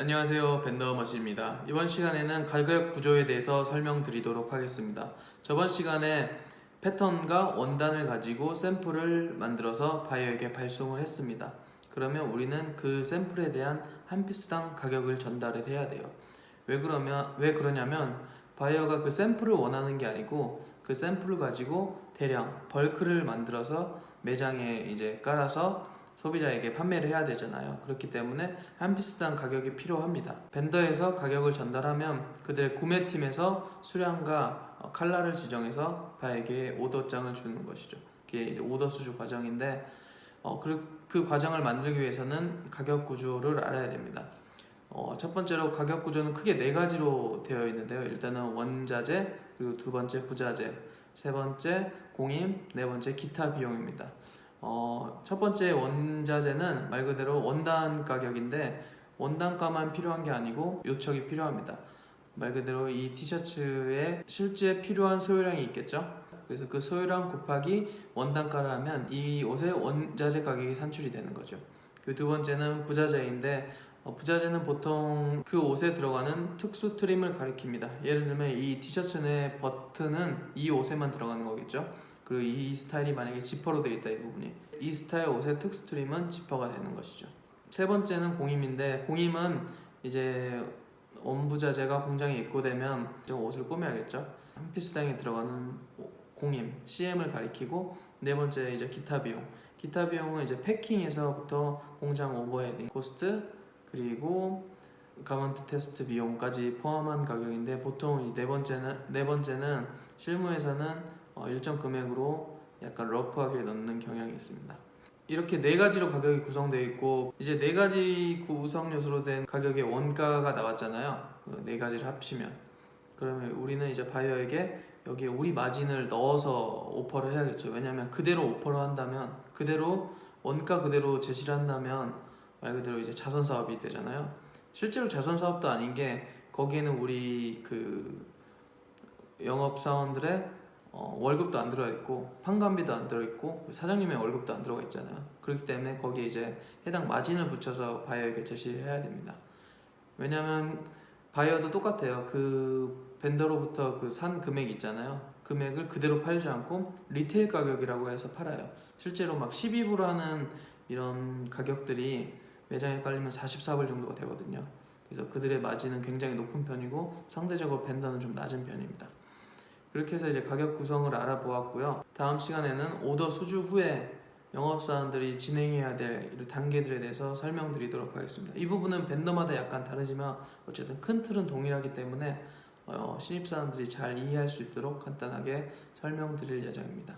안녕하세요. 벤더 머신입니다. 이번 시간에는 가격 구조에 대해서 설명드리도록 하겠습니다. 저번 시간에 패턴과 원단을 가지고 샘플을 만들어서 바이어에게 발송을 했습니다. 그러면 우리는 그 샘플에 대한 한 피스당 가격을 전달을 해야 돼요. 왜 그러면 왜 그러냐면 바이어가 그 샘플을 원하는 게 아니고 그 샘플을 가지고 대량 벌크를 만들어서 매장에 이제 깔아서 소비자에게 판매를 해야 되잖아요. 그렇기 때문에 한 피스당 가격이 필요합니다. 벤더에서 가격을 전달하면 그들의 구매팀에서 수량과 어, 칼라를 지정해서 바에게 오더장을 주는 것이죠. 그게 이제 오더 수주 과정인데 어, 그, 그 과정을 만들기 위해서는 가격 구조를 알아야 됩니다. 어, 첫 번째로 가격 구조는 크게 네 가지로 되어 있는데요. 일단은 원자재, 그리고 두 번째 부자재, 세 번째 공임, 네 번째 기타 비용입니다. 어, 첫 번째 원자재는 말 그대로 원단 가격인데 원단가만 필요한 게 아니고 요청이 필요합니다. 말 그대로 이 티셔츠에 실제 필요한 소요량이 있겠죠. 그래서 그 소요량 곱하기 원단가를 하면 이 옷의 원자재 가격이 산출이 되는 거죠. 그 두 번째는 부자재인데 어, 부자재는 보통 그 옷에 들어가는 특수 트림을 가리킵니다. 예를 들면 이 티셔츠의 버튼은 이 옷에만 들어가는 거겠죠. 그리고 이 스타일이 만약에 지퍼로 되어 있다 이 부분이 이 스타일 옷의 특수 트림은 지퍼가 되는 것이죠. 세 번째는 공임인데 공임은 이제 원부자재가 공장에 입고되면 좀 옷을 꾸며야겠죠. 한 피스당에 들어가는 공임 CM을 가리키고 네 번째 이제 기타 비용. 기타 비용은 이제 패킹에서부터 공장 오버헤딩 코스트 그리고 가먼트 테스트 비용까지 포함한 가격인데 보통 이네 번째는 네 번째는 실무에서는 어, 일정 금액으로 약간 러프하게 넣는 경향이 있습니다. 이렇게 네 가지로 가격이 구성되어 있고 이제 네 가지 구성 요소로 된 가격의 원가가 나왔잖아요. 그네 가지를 합치면 그러면 우리는 이제 바이어에게 여기에 우리 마진을 넣어서 오퍼를 해야겠죠. 왜냐하면 그대로 오퍼를 한다면 그대로 원가 그대로 제시를 한다면 말 그대로 이제 자선 사업이 되잖아요. 실제로 자선 사업도 아닌 게 거기에는 우리 그 영업 사원들의 어, 월급도 안 들어가 있고 판관비도 안 들어 있고 사장님의 월급도 안 들어가 있잖아요. 그렇기 때문에 거기에 이제 해당 마진을 붙여서 바이어에게 제시를 해야 됩니다. 왜냐하면 바이어도 똑같아요. 그 벤더로부터 그 산 금액 있잖아요. 금액을 그대로 팔지 않고 리테일 가격이라고 해서 팔아요. 실제로 막 12불 하는 이런 가격들이 매장에 깔리면 44불 정도가 되거든요. 그래서 그들의 마진은 굉장히 높은 편이고 상대적으로 벤더는 좀 낮은 편입니다. 그렇게 해서 이제 가격 구성을 알아보았고요. 다음 시간에는 오더 수주 후에 영업사원들이 진행해야 될 단계들에 대해서 설명드리도록 하겠습니다. 이 부분은 벤더마다 약간 다르지만 어쨌든 큰 틀은 동일하기 때문에 어, 신입사원들이 잘 이해할 수 있도록 간단하게 설명드릴 예정입니다.